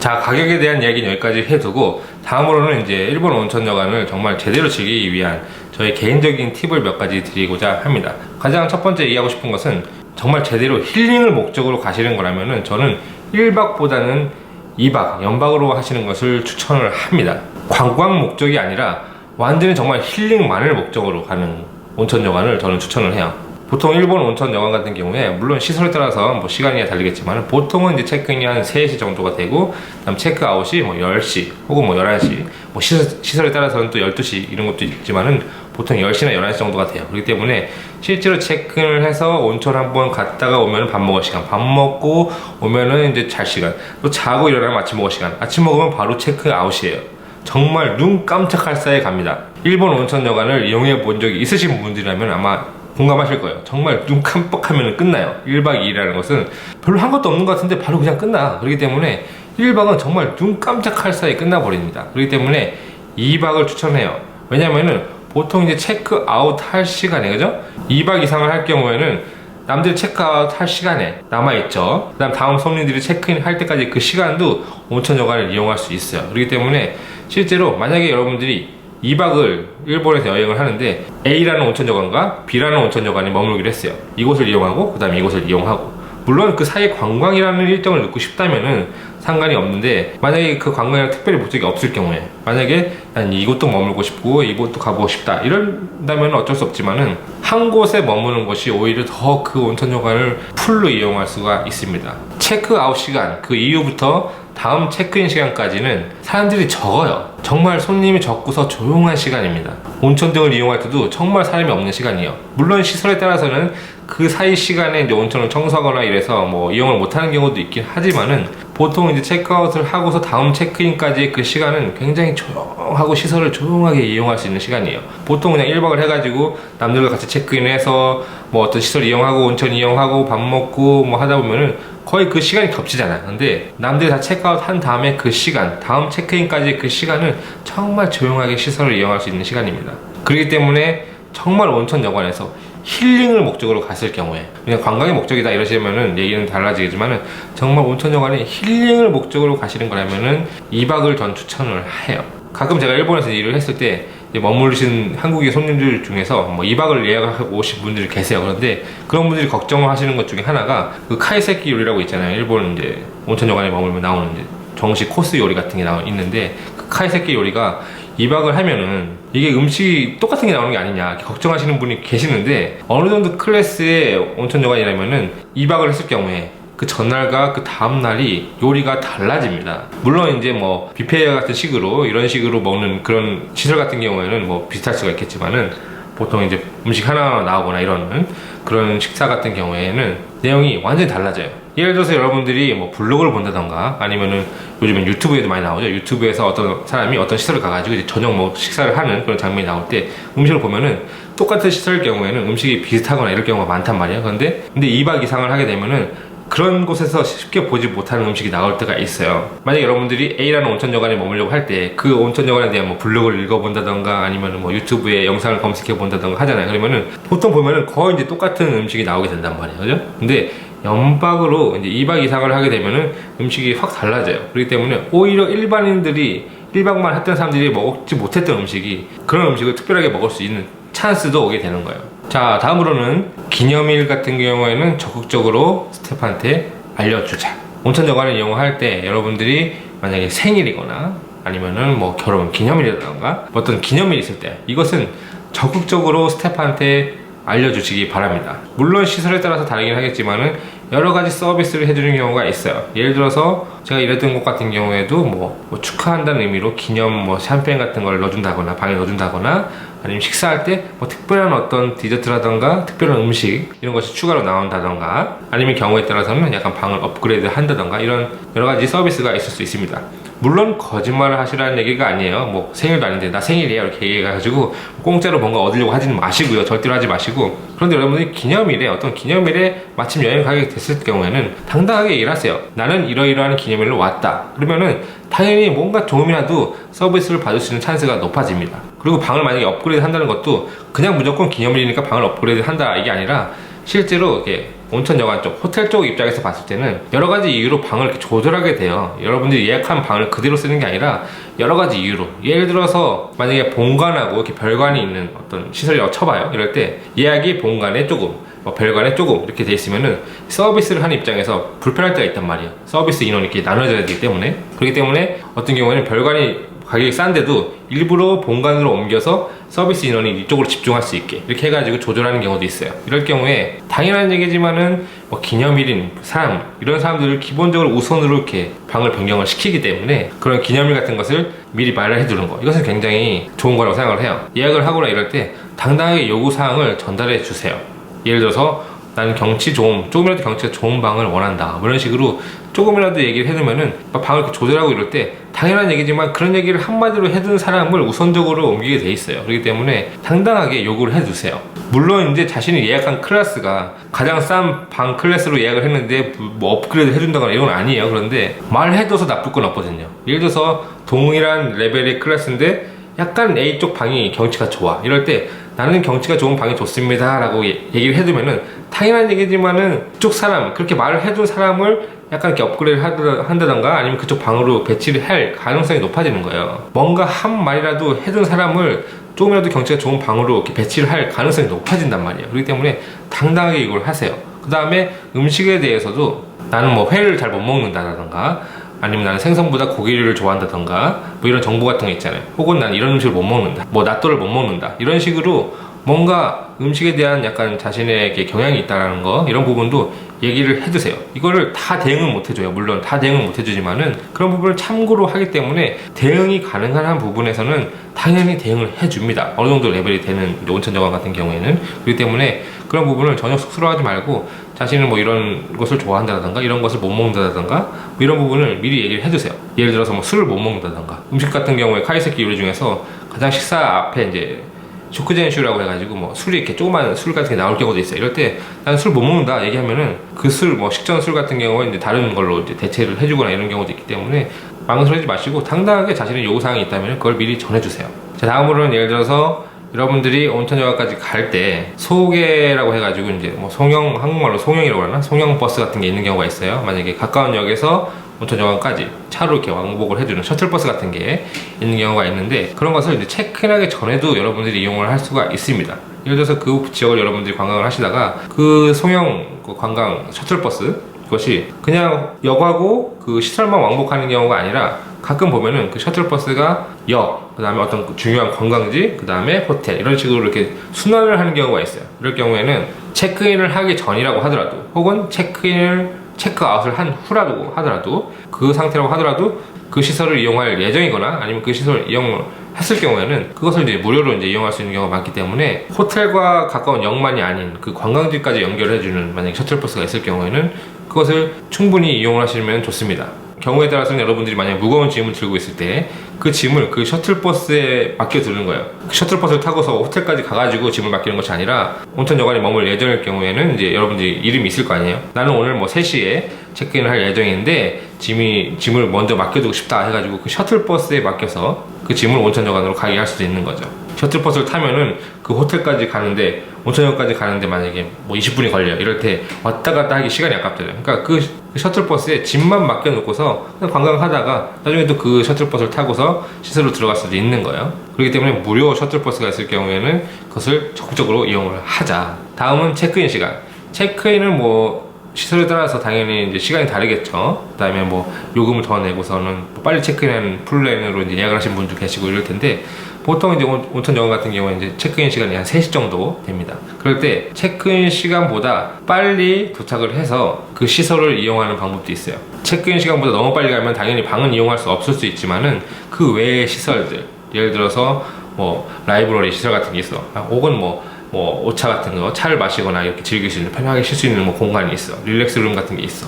자 가격에 대한 이야기는 여기까지 해두고 다음으로는 이제 일본 온천 여관을 정말 제대로 즐기기 위한 저의 개인적인 팁을 몇 가지 드리고자 합니다. 가장 첫 번째 얘기하고 싶은 것은 정말 제대로 힐링을 목적으로 가시는 거라면은 저는 1박보다는 2박, 연박으로 하시는 것을 추천을 합니다. 관광 목적이 아니라 완전히 정말 힐링만을 목적으로 가는 온천 여관을 저는 추천을 해요. 보통 일본 온천 여관 같은 경우에 물론 시설에 따라서 뭐 시간이 다르겠지만 보통은 이제 체크인이 한 3시 정도가 되고 그다음 체크아웃이 뭐 10시 혹은 뭐 11시 뭐 시설, 시설 에 따라서는 또 12시 이런 것도 있지만은 보통 10시나 11시 정도가 돼요. 그렇기 때문에 실제로 체크인을 해서 온천 한번 갔다가 오면 밥 먹을 시간, 밥 먹고 오면은 이제 잘 시간, 또 자고 일어나면 아침 먹을 시간, 아침 먹으면 바로 체크아웃이에요. 정말 눈 깜짝할 사이에 갑니다. 일본 온천 여관을 이용해 본 적이 있으신 분들이라면 아마 공감하실 거예요. 정말 눈 깜빡하면 끝나요. 1박 2일이라는 것은 별로 한 것도 없는 것 같은데 바로 그냥 끝나. 그렇기 때문에 1박은 정말 눈 깜짝할 사이에 끝나버립니다. 그렇기 때문에 2박을 추천해요. 왜냐면은 보통 이제 체크아웃 할 시간에, 그죠? 2박 이상을 할 경우에는 남들이 체크아웃 할 시간에 남아있죠. 그 다음 다음 손님들이 체크인 할 때까지 그 시간도 온천 여관을 이용할 수 있어요. 그렇기 때문에 실제로 만약에 여러분들이 2박을 일본에서 여행을 하는데 A라는 온천 여관과 B라는 온천 여관에 머물기로 했어요. 이곳을 이용하고 그 다음에 이곳을 이용하고 물론 그 사이 관광이라는 일정을 넣고 싶다면은 상관이 없는데 만약에 그 관광이랑 특별히 목적이 없을 경우에 만약에 난 이곳도 머물고 싶고 이곳도 가보고 싶다 이런다면 어쩔 수 없지만은 한 곳에 머무는 것이 오히려 더 그 온천 여관을 풀로 이용할 수가 있습니다. 체크아웃 시간 그 이후부터 다음 체크인 시간까지는 사람들이 적어요. 정말 손님이 적고서 조용한 시간입니다. 온천 등을 이용할 때도 정말 사람이 없는 시간이에요. 물론 시설에 따라서는 그 사이 시간에 이제 온천을 청소하거나 이래서 뭐 이용을 못하는 경우도 있긴 하지만은 보통 이제 체크아웃을 하고서 다음 체크인까지 그 시간은 굉장히 조용하고 시설을 조용하게 이용할 수 있는 시간이에요. 보통 그냥 1박을 해가지고 남들과 같이 체크인해서 뭐 어떤 시설 이용하고 온천 이용하고 밥 먹고 뭐 하다 보면은 거의 그 시간이 겹치잖아요. 근데 남들이 다 체크아웃 한 다음에 그 시간, 다음 체크인까지 그 시간은 정말 조용하게 시설을 이용할 수 있는 시간입니다. 그렇기 때문에 정말 온천 여관에서 힐링을 목적으로 갔을 경우에 그냥 관광의 목적이다 이러시면은 얘기는 달라지겠지만은 정말 온천 여관에 힐링을 목적으로 가시는 거라면은 2박을 전 추천을 해요. 가끔 제가 일본에서 일을 했을 때 머무르신 한국의 손님들 중에서 뭐 2박을 예약하고 오신 분들이 계세요. 그런데 그런 분들이 걱정을 하시는 것 중에 하나가 그 카이세키 요리라고 있잖아요. 일본 이제 온천 여관에 머물면 나오는 이제 정식 코스 요리 같은 게 나와 있는데 그 카이세키 요리가 2박을 하면은 이게 음식이 똑같은 게 나오는 게 아니냐 걱정하시는 분이 계시는데 어느 정도 클래스의 온천 여관이라면은 2박을 했을 경우에 그 전날과 그 다음날이 요리가 달라집니다. 물론 이제 뭐 뷔페 같은 식으로 이런 식으로 먹는 그런 시설 같은 경우에는 뭐 비슷할 수가 있겠지만은 보통 이제 음식 하나하나 나오거나 이런 그런 식사 같은 경우에는 내용이 완전히 달라져요. 예를 들어서 여러분들이 뭐 블로그를 본다던가 아니면은 요즘엔 유튜브에도 많이 나오죠. 유튜브에서 어떤 사람이 어떤 시설을 가가지고 이제 저녁 뭐 식사를 하는 그런 장면이 나올 때 음식을 보면은 똑같은 시설일 경우에는 음식이 비슷하거나 이럴 경우가 많단 말이에요. 그런데 근데 2박 이상을 하게 되면은 그런 곳에서 쉽게 보지 못하는 음식이 나올 때가 있어요. 만약 여러분들이 A라는 온천 여관에 머물려고 할 때 그 온천 여관에 대한 뭐 블로그를 읽어본다던가 아니면 뭐 유튜브에 영상을 검색해 본다던가 하잖아요. 그러면은 보통 보면은 거의 이제 똑같은 음식이 나오게 된단 말이에요. 그죠? 근데 연박으로 이제 2박 이상을 하게 되면은 음식이 확 달라져요. 그렇기 때문에 오히려 일반인들이 1박만 했던 사람들이 먹지 못했던 음식이 그런 음식을 특별하게 먹을 수 있는 찬스도 오게 되는 거예요. 자, 다음으로는 기념일 같은 경우에는 적극적으로 스태프한테 알려주자. 온천 여관을 이용할 때 여러분들이 만약에 생일이거나 아니면은 뭐 결혼 기념일이라던가 어떤 기념일이 있을 때 이것은 적극적으로 스태프한테 알려주시기 바랍니다. 물론 시설에 따라서 다르긴 하겠지만은 여러 가지 서비스를 해주는 경우가 있어요. 예를 들어서 제가 일했던 곳 같은 경우에도 뭐, 뭐 축하한다는 의미로 기념 뭐 샴페인 같은 걸 넣어준다거나 방에 넣어준다거나 아니면 식사할 때 뭐 특별한 어떤 디저트라던가 특별한 음식 이런 것이 추가로 나온다던가 아니면 경우에 따라서는 약간 방을 업그레이드 한다던가 이런 여러 가지 서비스가 있을 수 있습니다. 물론 거짓말을 하시라는 얘기가 아니에요. 뭐 생일도 아닌데 나 생일이에요 이렇게 얘기해가지고 공짜로 뭔가 얻으려고 하지는 마시고요. 절대로 하지 마시고. 그런데 여러분들이 기념일에 어떤 기념일에 마침 여행 가게 됐을 경우에는 당당하게 일하세요. 나는 이러이러한 기념일로 왔다. 그러면은 당연히 뭔가 조금이라도 서비스를 받을 수 있는 찬스가 높아집니다. 그리고 방을 만약에 업그레이드 한다는 것도 그냥 무조건 기념일이니까 방을 업그레이드 한다 이게 아니라 실제로 이렇게 온천 여관 쪽, 호텔 쪽 입장에서 봤을 때는 여러 가지 이유로 방을 이렇게 조절하게 돼요. 여러분들이 예약한 방을 그대로 쓰는 게 아니라 여러 가지 이유로. 예를 들어서 만약에 본관하고 이렇게 별관이 있는 어떤 시설이라고 쳐봐요. 이럴 때 예약이 본관에 조금, 뭐 별관에 조금 이렇게 돼 있으면은 서비스를 하는 입장에서 불편할 때가 있단 말이에요. 서비스 인원이 이렇게 나눠져야 되기 때문에. 그렇기 때문에 어떤 경우에는 별관이 가격이 싼데도 일부러 본관으로 옮겨서 서비스 인원이 이쪽으로 집중할 수 있게 이렇게 해가지고 조절하는 경우도 있어요. 이럴 경우에 당연한 얘기지만은 뭐 기념일인 사람 이런 사람들을 기본적으로 우선으로 이렇게 방을 변경을 시키기 때문에 그런 기념일 같은 것을 미리 말을 해두는 거 이것은 굉장히 좋은 거라고 생각을 해요. 예약을 하거나 이럴 때 당당하게 요구 사항을 전달해 주세요. 예를 들어서 나는 경치 좋은 조금이라도 경치가 좋은 방을 원한다 뭐 이런 식으로 조금이라도 얘기를 해두면은 방을 이렇게 조절하고 이럴 때 당연한 얘기지만 그런 얘기를 한마디로 해둔 사람을 우선적으로 옮기게 돼 있어요. 그렇기 때문에 당당하게 요구를 해주세요. 물론 이제 자신이 예약한 클래스가 가장 싼 방 클래스로 예약을 했는데 뭐 업그레이드 해준다거나 이건 아니에요. 그런데 말해둬서 나쁠 건 없거든요. 예를 들어서 동일한 레벨의 클래스인데 약간 A 쪽 방이 경치가 좋아. 이럴 때 나는 경치가 좋은 방이 좋습니다 라고 예- 얘기를 해두면은 당연한 얘기지만은 그쪽 사람 그렇게 말을 해둔 사람을 약간 이렇게 업그레이드 하더- 한다던가 아니면 그쪽 방으로 배치를 할 가능성이 높아지는 거예요. 뭔가 한 말이라도 해둔 사람을 조금이라도 경치가 좋은 방으로 이렇게 배치를 할 가능성이 높아진단 말이에요. 그렇기 때문에 당당하게 이걸 하세요. 그 다음에 음식에 대해서도 나는 뭐 회를 잘 못 먹는다던가 아니면 나는 생선보다 고기를 좋아한다던가 뭐 이런 정보 같은 거 있잖아요. 혹은 난 이런 음식을 못 먹는다. 뭐 낫또를 못 먹는다. 이런 식으로 뭔가 음식에 대한 약간 자신에게 경향이 있다라는 거 이런 부분도 얘기를 해주세요. 이거를 다 대응은 못 해줘요. 물론 다 대응은 못 해주지만은 그런 부분을 참고로 하기 때문에 대응이 가능한 한 부분에서는 당연히 대응을 해줍니다. 어느 정도 레벨이 되는 온천 여관 같은 경우에는. 그렇기 때문에 그런 부분을 전혀 쑥스러워하지 말고 자신은 뭐 이런 것을 좋아한다던가 이런 것을 못 먹는다던가 뭐 이런 부분을 미리 얘기를 해주세요. 예를 들어서 뭐 술을 못 먹는다던가. 음식 같은 경우에 카이세키 요리 중에서 가장 식사 앞에 이제 쇼크젠슈라고 해가지고 뭐 술이 이렇게 조그만 술 같은 게 나올 경우도 있어요. 이럴 때 나는 술못 먹는다 얘기하면은 그 술 뭐 식전 술 같은 경우에 이제 다른 걸로 이제 대체를 해주거나 이런 경우도 있기 때문에 망설이지 마시고 당당하게 자신의 요구사항이 있다면 그걸 미리 전해주세요. 자 다음으로는 예를 들어서 여러분들이 온천여가까지 갈 때 소개라고 해가지고 이제 뭐 송영 한국말로 송영이라고 하나 송영 버스 같은 게 있는 경우가 있어요. 만약에 가까운 역에서 온천여관까지 차로 이렇게 왕복을 해주는 셔틀버스 같은 게 있는 경우가 있는데 그런 것을 이제 체크인하기 전에도 여러분들이 이용을 할 수가 있습니다. 예를 들어서 그 지역을 여러분들이 관광을 하시다가 그 송영 그 관광 셔틀버스 그것이 그냥 역하고 그 시설만 왕복하는 경우가 아니라 가끔 보면은 그 셔틀버스가 역, 그 다음에 어떤 그 중요한 관광지, 그 다음에 호텔 이런 식으로 이렇게 순환을 하는 경우가 있어요. 이럴 경우에는 체크인을 하기 전이라고 하더라도 혹은 체크인을 체크아웃을 한 후라도 하더라도 그 상태라고 하더라도 그 시설을 이용할 예정이거나 아니면 그 시설을 이용을 했을 경우에는 그것을 이제 무료로 이제 이용할 수 있는 경우가 많기 때문에 호텔과 가까운 역만이 아닌 그 관광지까지 연결해주는 만약 셔틀버스가 있을 경우에는 그것을 충분히 이용을 하시면 좋습니다. 경우에 따라서는 여러분들이 만약 무거운 짐을 들고 있을 때 그 짐을 그 셔틀버스에 맡겨두는 거예요. 그 셔틀버스를 타고서 호텔까지 가가지고 짐을 맡기는 것이 아니라 온천 여관에 머물 예정일 경우에는 이제 여러분들이 이름이 있을 거 아니에요. 나는 오늘 뭐 3시에 체크인을 할 예정인데 짐이 짐을 먼저 맡겨두고 싶다 해가지고 그 셔틀버스에 맡겨서 그 짐을 온천 여관으로 가게 할 수도 있는 거죠. 셔틀버스를 타면은 그 호텔까지 가는데 온천역까지 가는데 만약에 뭐 20분이 걸려 이럴 때 왔다 갔다 하기 시간이 아깝잖아요. 그러니까 그 셔틀버스에 짐만 맡겨놓고서 그냥 관광하다가 나중에 또 그 셔틀버스를 타고서 시설로 들어갈 수도 있는 거예요. 그렇기 때문에 무료 셔틀버스가 있을 경우에는 그것을 적극적으로 이용을 하자. 다음은 체크인 시간. 체크인은 뭐 시설에 따라서 당연히 이제 시간이 다르겠죠. 그다음에 뭐 요금을 더 내고서는 뭐 빨리 체크인하는 플랜으로 이제 예약을 하신 분도 계시고 이럴 텐데 보통 이제 온- 온천 여관 같은 경우는 이제 체크인 시간이 한 3시 정도 됩니다. 그럴 때 체크인 시간보다 빨리 도착을 해서 그 시설을 이용하는 방법도 있어요. 체크인 시간보다 너무 빨리 가면 당연히 방은 이용할 수 없을 수 있지만은 그 외의 시설들 예를 들어서 뭐 라이브러리 시설 같은 게 있어. 아, 혹은 뭐뭐 오차 같은 거 차를 마시거나 이렇게 즐길 수 있는 편하게 쉴 수 있는 뭐 공간이 있어. 릴렉스 룸 같은 게 있어.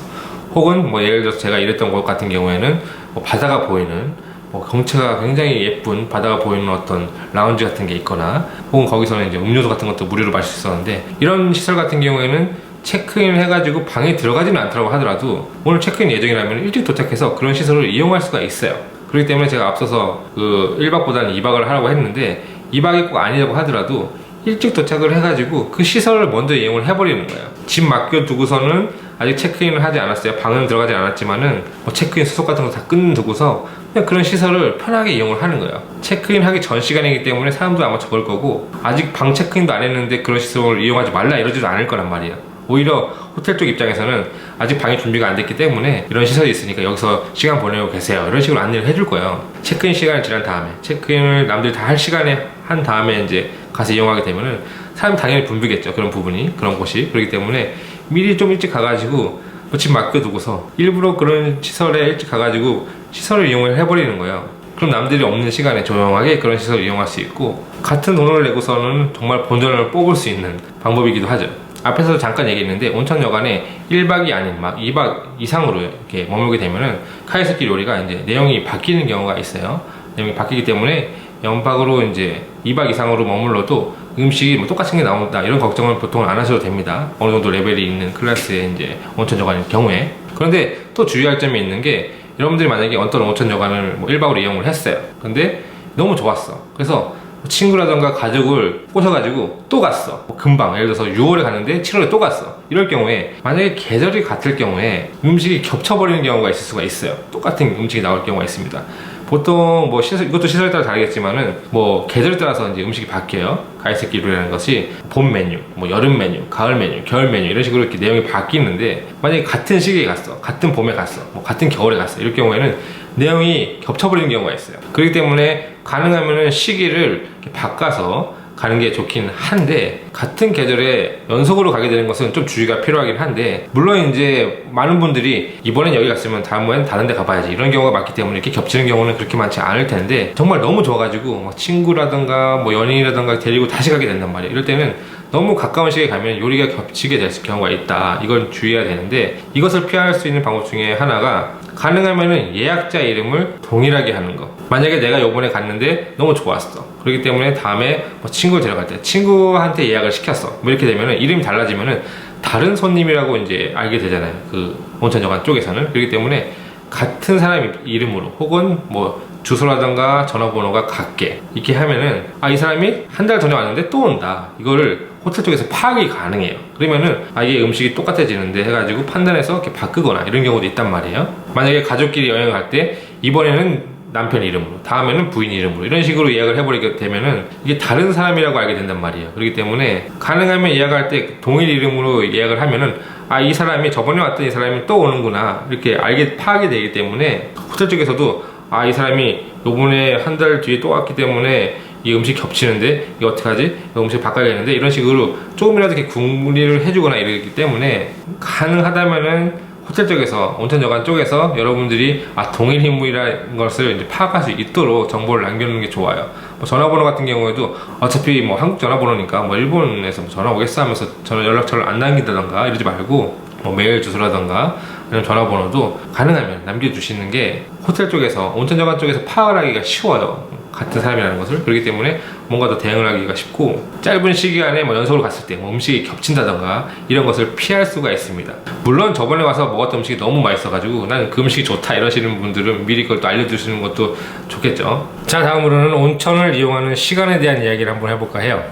혹은 뭐 예를 들어서 제가 일했던 곳 같은 경우에는 뭐 바다가 보이는 뭐 경치가 굉장히 예쁜 바다가 보이는 어떤 라운지 같은 게 있거나 혹은 거기서는 이제 음료수 같은 것도 무료로 마실 수 있었는데 이런 시설 같은 경우에는 체크인 해가지고 방에 들어가지는 않더라고 하더라도 오늘 체크인 예정이라면 일찍 도착해서 그런 시설을 이용할 수가 있어요. 그렇기 때문에 제가 앞서서 그 1박보다는 2박을 하라고 했는데 2박이 꼭 아니라고 하더라도 일찍 도착을 해가지고 그 시설을 먼저 이용을 해버리는 거예요. 집 맡겨두고서는 아직 체크인을 하지 않았어요. 방은 들어가지 않았지만은 뭐 체크인 수속 같은 거다 끝두고서 그냥 그런 시설을 편하게 이용을 하는 거예요. 체크인 하기 전 시간이기 때문에 사람도 아마 적을 거고 아직 방 체크인도 안 했는데 그런 시설을 이용하지 말라 이러지도 않을 거란 말이에요. 오히려 호텔 쪽 입장에서는 아직 방이 준비가 안 됐기 때문에 이런 시설이 있으니까 여기서 시간 보내고 계세요. 이런 식으로 안내를 해줄 거예요. 체크인 시간을 지난 다음에 체크인을 남들이 다할 시간에 한 다음에 이제 가서 이용하게 되면은 사람이 당연히 붐비겠죠. 그런 부분이 그런 곳이 그렇기 때문에 미리 좀 일찍 가가지고 뭐집 맡겨두고서 일부러 그런 시설에 일찍 가가지고 시설을 이용을 해버리는 거예요. 그럼 남들이 없는 시간에 조용하게 그런 시설을 이용할 수 있고 같은 돈을 내고서는 정말 본전을 뽑을 수 있는 방법이기도 하죠. 앞에서 잠깐 얘기했는데 온천 여관에 1박이 아닌 막 2박 이상으로 이렇게 머물게 되면은 카이스키 요리가 이제 내용이 바뀌는 경우가 있어요. 내용이 바뀌기 때문에 연박으로 이제 2박 이상으로 머물러도 음식이 뭐 똑같은 게 나온다 이런 걱정은 보통 안 하셔도 됩니다. 어느 정도 레벨이 있는 클래스의 이제 온천 여관일 경우에 그런데 또 주의할 점이 있는 게 여러분들이 만약에 어떤 온천 여관을 뭐 1박으로 이용을 했어요. 근데 너무 좋았어. 그래서 친구라던가 가족을 꼬셔가지고 또 갔어. 뭐 금방 예를 들어서 6월에 갔는데 7월에 또 갔어. 이럴 경우에 만약에 계절이 같을 경우에 음식이 겹쳐버리는 경우가 있을 수가 있어요. 똑같은 음식이 나올 경우가 있습니다. 보통 뭐 시설 이것도 시설에 따라 다르겠지만은 뭐 계절에 따라서 이제 음식이 바뀌어요. 가이세키 류라는 것이 봄 메뉴, 뭐 여름 메뉴, 가을 메뉴, 겨울 메뉴 이런 식으로 이렇게 내용이 바뀌는데 만약에 같은 시기에 갔어, 같은 봄에 갔어, 뭐 같은 겨울에 갔어 이럴 경우에는 내용이 겹쳐버리는 경우가 있어요. 그렇기 때문에 가능하면은 시기를 바꿔서 가는 게 좋긴 한데 같은 계절에 연속으로 가게 되는 것은 좀 주의가 필요하긴 한데 물론 이제 많은 분들이 이번엔 여기 갔으면 다음번엔 다른 데 가봐야지 이런 경우가 많기 때문에 이렇게 겹치는 경우는 그렇게 많지 않을 텐데 정말 너무 좋아가지고 뭐 친구라든가 뭐 연인이라든가 데리고 다시 가게 된단 말이에요 이럴 때는 너무 가까운 시기에 가면 요리가 겹치게 될 경우가 있다. 이건 주의해야 되는데 이것을 피할 수 있는 방법 중에 하나가 가능하면은 예약자 이름을 동일하게 하는 거. 만약에 내가 요번에 갔는데 너무 좋았어. 그렇기 때문에 다음에 뭐 친구를 데려갈 때 친구한테 예약을 시켰어. 뭐 이렇게 되면은 이름이 달라지면은 다른 손님이라고 이제 알게 되잖아요. 그 온천 여관 쪽에서는. 그렇기 때문에 같은 사람 이름으로 혹은 뭐 주소라든가 전화번호가 같게. 이렇게 하면은 아 이 사람이 한 달 전에 왔는데 또 온다. 이거를 호텔 쪽에서 파악이 가능해요. 그러면은 아 이게 음식이 똑같아지는데 해가지고 판단해서 이렇게 바꾸거나 이런 경우도 있단 말이에요. 만약에 가족끼리 여행 갈 때 이번에는 남편 이름으로 다음에는 부인 이름으로 이런 식으로 예약을 해버리게 되면은 이게 다른 사람이라고 알게 된단 말이에요. 그렇기 때문에 가능하면 예약할 때 동일 이름으로 예약을 하면은 아 이 사람이 저번에 왔던 이 사람이 또 오는구나. 이렇게 알게 파악이 되기 때문에 호텔 쪽에서도 아 이 사람이 요번에 한 달 뒤에 또 왔기 때문에 이 음식 겹치는데 이거 어떡하지? 이 음식 바꿔야겠는데 이런 식으로 조금이라도 이렇게 궁리를 해주거나 이러기 때문에 가능하다면은 호텔 쪽에서 온천 여관 쪽에서 여러분들이 아 동일 인물이라는 것을 이제 파악할 수 있도록 정보를 남겨놓는 게 좋아요. 뭐 전화번호 같은 경우에도 어차피 뭐 한국 전화번호니까 뭐 일본에서 뭐 전화 오겠어 하면서 전화 연락처를 안 남긴다던가 이러지 말고 뭐 메일 주소라던가 아니면 전화번호도 가능하면 남겨주시는 게 호텔 쪽에서 온천여관 쪽에서 파악을 하기가 쉬워요. 같은 사람이라는 것을 그렇기 때문에 뭔가 더 대응을 하기가 쉽고 짧은 시기 안에 뭐 연속으로 갔을 때 뭐 음식이 겹친다던가 이런 것을 피할 수가 있습니다. 물론 저번에 와서 먹었던 음식이 너무 맛있어가지고 나는 그 음식이 좋다 이러시는 분들은 미리 그걸 또 알려주시는 것도 좋겠죠. 자 다음으로는 온천을 이용하는 시간에 대한 이야기를 한번 해볼까 해요.